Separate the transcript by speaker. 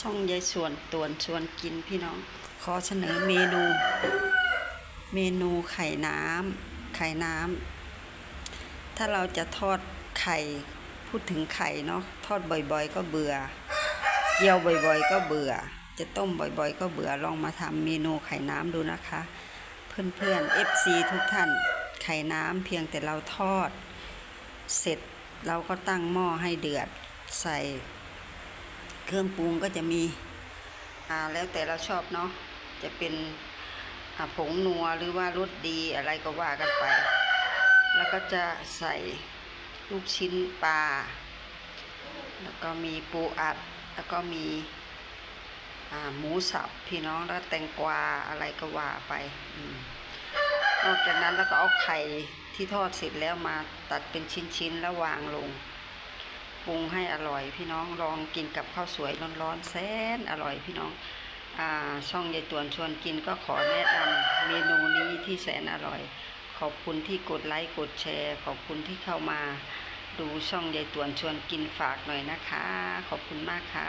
Speaker 1: ช่องยายส่วนตวนชวนกินพี่น้อง ขอเสนอเมนู เมนูไข่น้ำไข่น้ำถ้าเราจะทอดไข่พูดถึงไข่เนาะทอดบ่อยๆ ก็เบื่อเกี๊ยวบ่อยๆ ก็เบื่อ จะต้มบ่อยๆ ก็เบื่อลองมาทำเมนูไข่น้ำดูนะคะ เพื่อนๆ FC ทุกท่านไข่น้ำเพียงแต่เราทอด เสร็จเราก็ตั้งหม้อให้เดือดใส่ เครื่องปรุงก็จะมีอ่าแล้วแต่เราชอบเนาะจะเป็นผงนัวหรือว่ารสดีอะไรก็ว่ากันไป แล้วก็จะใส่ลูกชิ้นปลา แล้วก็มีปูอัด แล้วก็มีอาหมูสับพี่น้องแล้วแตงกวาอะไรก็ว่าไปอนอกจากนั้นแล้วก็เอาไข่ที่ทอดเสร็จแล้วมาตัดเป็นชิ้นๆแล้ววางลง ปรุงให้อร่อยพี่น้องลองกินกับข้าวสวยร้อนๆแสนอร่อยพี่น้องอช่องยายตวนชวนกินก็ขอแนะนำเมนูนี้ที่แสนอร่อย ขอบคุณที่กดไลค์กดแชร์ ขอบคุณที่เข้ามา ดูช่องยายตวนชวนกินฝากหน่อยนะคะ ขอบคุณมากค่ะ